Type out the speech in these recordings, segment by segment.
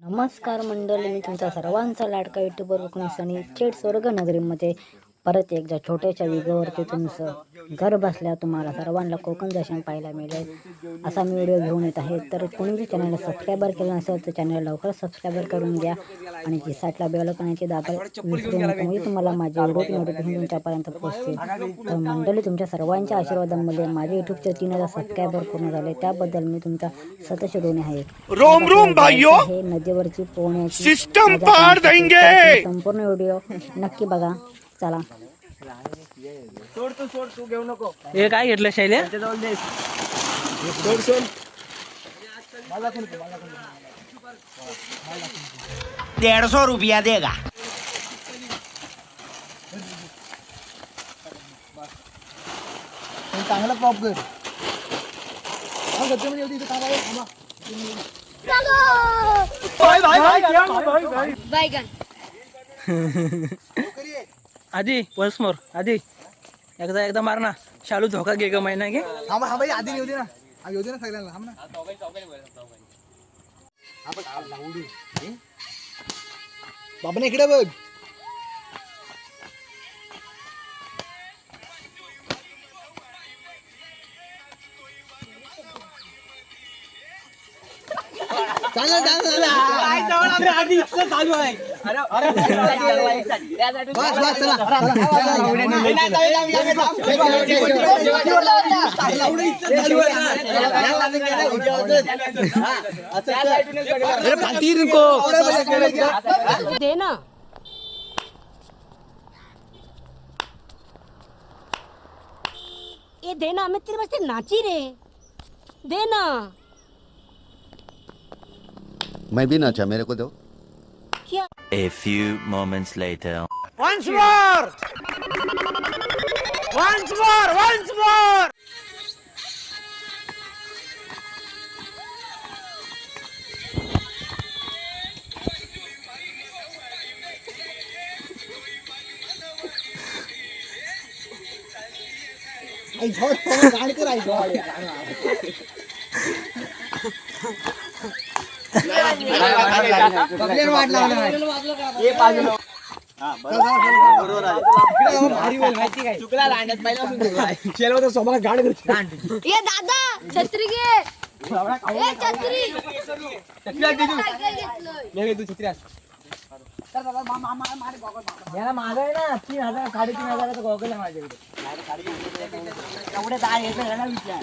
नमस्कार मंडळी मी तुमचा सर्वांचा लाडका युट्यूबर रुक्मिणी आणि थेट स्वर्गनगरीमध्ये. परत एकदा छोट्याशा विगावरती तुमचं घर बसल्या तुम्हाला सर्वांना कोकण दर्शन पाहायला मिळेल. असा मी व्हिडिओ घेऊन येत आहे. तर कोणी जर चॅनलला सबस्क्रायबर केलं नसेल तर चॅनल लवकर सबस्क्रायबर करून घ्या. आणि जी साईडला बेल कण्याची दाबा विसरू नका म्हणजे तुम्हाला माझे व्हिडिओची नोटिफिकेशन तुमच्यापर्यंत पोहोचतील. तर मंडळी तुमच्या सर्वांच्या आशीर्वादामध्ये माझे युट्यूबचे तीन हजार सबस्क्रायबर पूर्ण झाले. त्याबद्दल मी तुमचा सतत ऋणी आहे. रोम रोम भाइयों हे नदीवरची पोहण्याची सिस्टम पार देंगे. संपूर्ण व्हिडिओ नक्की बघा. चला। हे काय घेतलं शैल्या डेढ़ सौ रुपया देगा। चांगला प्रॉप कर हा, गच्चीमध्ये येऊ दे, इथं थांबा, ए, थांबा. आधी वन्स मोर आधी. एकदा एकदा मार ना. शालू धोका घे ग महिना घे. ए, आधी येऊ दे ना. हा, येऊ दे ना सगळ्यांना. थांब ना. हा, बघ, हा, लावडी. हे? बाबाने इकडे बघ. चालेल चालेल बस बस चला दे ना ये दे ना मैं तेरे वास्ते नाची रे दे ना मैं भी नाचा मेरे को दो क्या A few moments later. once more once more once more आई झोड वाट लावला ये दादा छत्री घे. ए छत्री. काय घेतलंय? याला माझा आहे ना तीन हजार साडेतीन हजाराचा गॉगल आहे माझ्याकडे. एवढे दहा येतं याला विचार.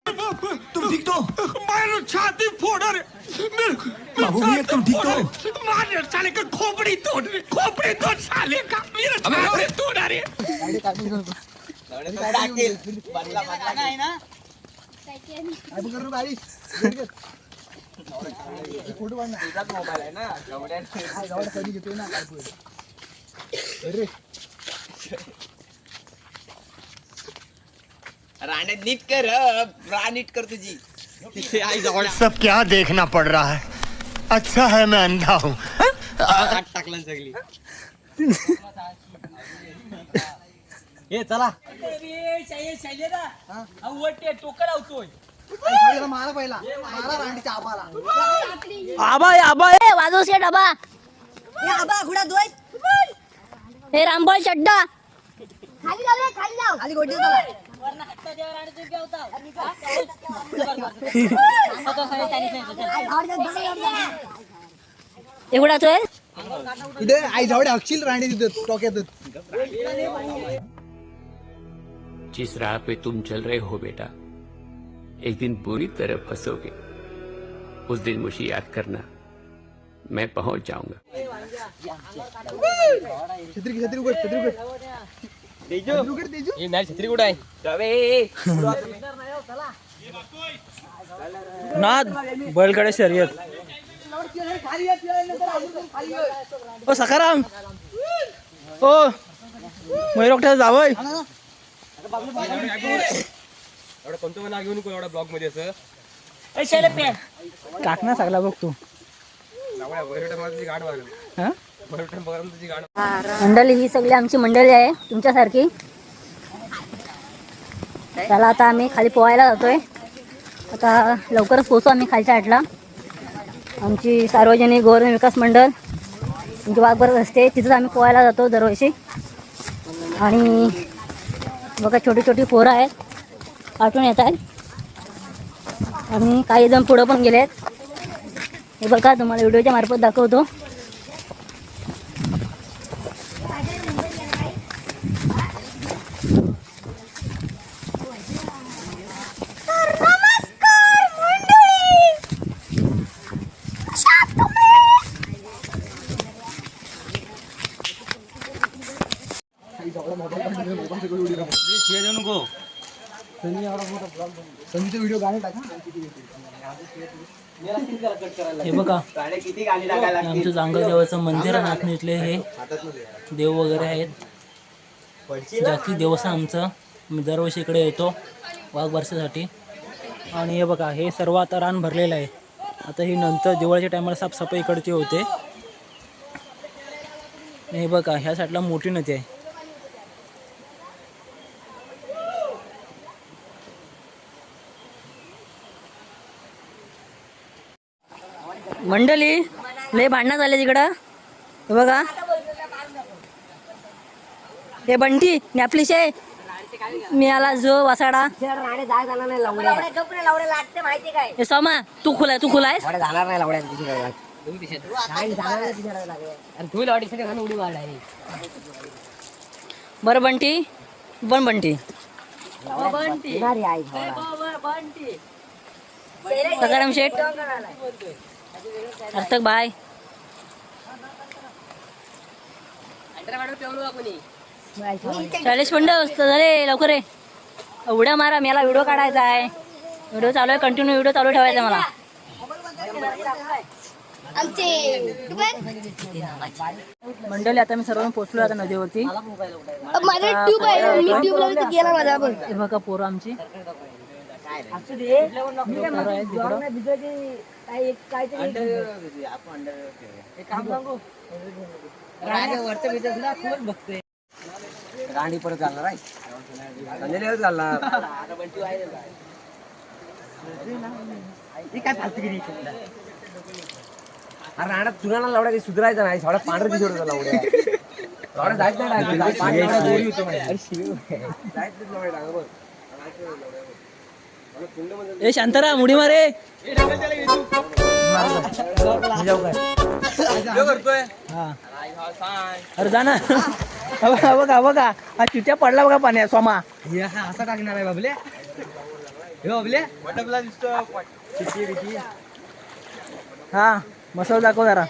तुम ठीक तो मारो छाती फोड़ रे बाबू भैया तुम ठीक तो मार साले का खोपड़ी तोड़ रे खोपड़ी तोड़ साले का मेरा छाती तोड़ रे वेट कर. फोटो काढ ना. हा, एवढा कधी घेतोय ना काय पुढे. अरे सब क्या देखना पड़ रहा है? अच्छा है मैं अंधा हूँ. हे चला मारा पहिला मारा रांडीच्या आबाला आबा आबा ए वाजवस का डबा आबा घुडा दोय हे रामबळ चड्डा खाली लाव रे खाली लाव खाली गोटी एवढा तो इथे आई जावडे हकशील रांडी तिथं टोक्यातच जिस राह पे तुम चल रहे हो बेटा एक दिन पूरी तरह फंसोगे। उस दिन मुझे याद करना मैं पहुंच जाऊंगा। छत्री छत्री उघड छत्री कुठे आहे? नाद बैलगाड्या शर्यत. ओ सखाराम. ओ मयूरकट्या जावय. काक ना सगळा बघ तू हा? मंडळी ही सगळी आमची मंडळी आहे तुमच्यासारखी. त्याला आता आम्ही खाली पोहायला जातोय. आता लवकरच पोहोचू आम्ही खालच्या आटला आमची सार्वजनिक गौरव विकास मंडळ आमची वाघबरत असते तिथंच आम्ही पोहायला जातो दरवर्षी. आणि बघा छोटी छोटी पोरं आहेत आठवण येत आहेत. आणि काही जण पुढं पण गेले आहेत हे बघा तुम्हाला व्हिडिओच्या मार्फत दाखवतो संजूचे व्हिडिओ टाका हे. बघा. आमचं जांगल देवाचं मंदिर आहे नाचणीतले हे देव वगैरे आहेत. जागतिक देवस्थान आमचं. मी दरवर्षी इकडे येतो वाघ वर्षासाठी आणि हे बघा हे सर्व आता रान भरलेलं आहे. आता ही नंतर दिवाळीच्या टायमाला साफसफाई इकडची होते. हे बघा ह्या साईडला मोठी नदी आहे. मंडळी लय भांडणं झाले तिकडं. हे बघा. हे बंटी मी आपली शे मी आला जो वासाडा. हे सोमा तू खुला तू खुला आहेस? बरं बंटी बन बंटी. सकाराम शेठ. अर्थक बाय चाळीस मिनिटं झाले लवकर ये. उड्या मारा मला व्हिडिओ काढायचा आहे. व्हिडिओ चालू आहे कंटिन्यू व्हिडिओ चालू ठेवायचा मला. आमचे मंडळी आता मी सर्व पोहोचलो आता नदीवरती. हे. गाडी परत चालणार आहे काय फालतूगिरी अरे राणात चुनाला लावड्या सुधारायचं नाही थोडा पांढरा दिसत होता लावड्या लावड्या जायच नाही. जायच नाही. ए शांतारा मुडी मारे अरे जा ना. बघा बघा बघा. हा चिट्या पडला बघा पाण्यात सोमा असा टाकणार आहे बाबले. हे बाबले. वटपला दिसतो हा मसाला दाखव जरा.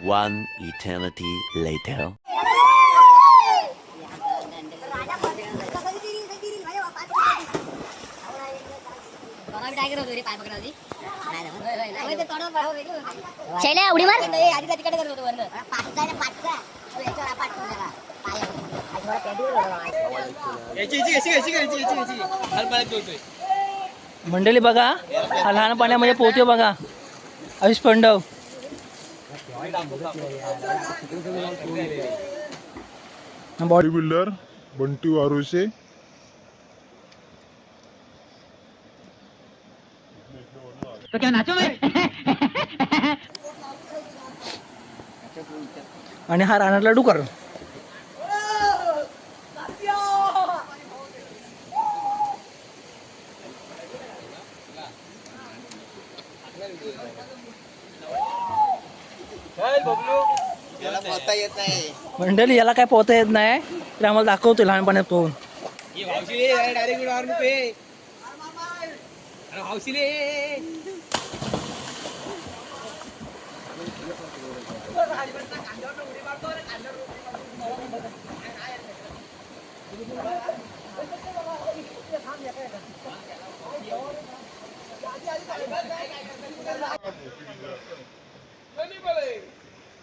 One eternity later. शैल्या उडी मार मंडळी बघा हा लहान पाण्यामध्ये पोहते बघा. आयुष पांडव. बॉडी बिल्डर बंटी वारुसे आणि हा राहणार लाडू मंडळी याला काय पोहता येत नाही. तर आम्हाला दाखवतोय लहानपणात पोहून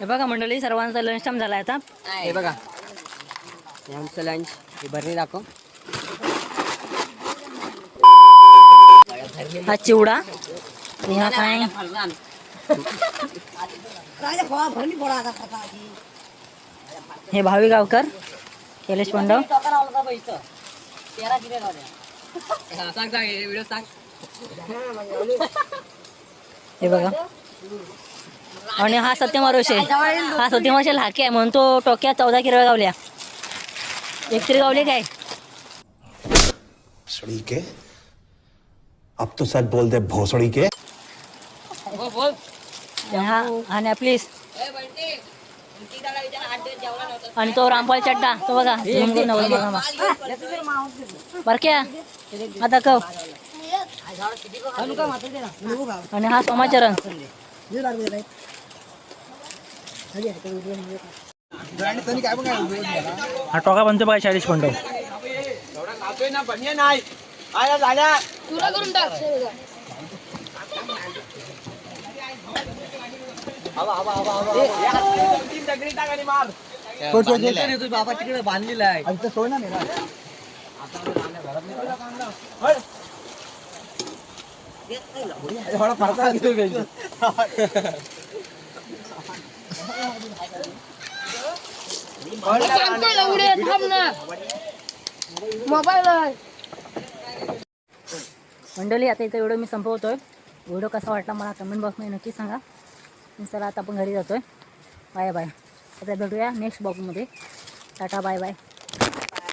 हे बघा मंडळी सर्वांचा लंच टाइम झाला आता. हे बघा. हे आमचं लंच हे भरणी दाखव. हा चिवडा. आणि हा काय? हे भावी गावकर कैलेश पांडव. हे बघा. आणि हा सत्यम अरोशे. हा सत्यम अरोशे हाके आहे म्हणून तो टोक्यात चौदा किलो गावल्या. एक तरी गावले काय? भोसड़ी के अब तो सच बोल दे भोसड़ी के हा प्लीज आणि तो रामपाल चड्डा तो बघा मग. बरक्या आता कव. आणि हा सोमाचरण त्यांनी काय पण काय हा टोका बनतो बघा चाळीस पांडव बाबा तिकडे बांधलेला आहे. सोय मंडळी आता इथं व्हिडिओ मी संपवतोय. व्हिडिओ कसा वाटला मला कमेंट बॉक्समध्ये नक्की सांगा. चला आता आपण घरी जातोय. बाय बाय आता भेटूया नेक्स्ट बॉक्समध्ये टाटा बाय बाय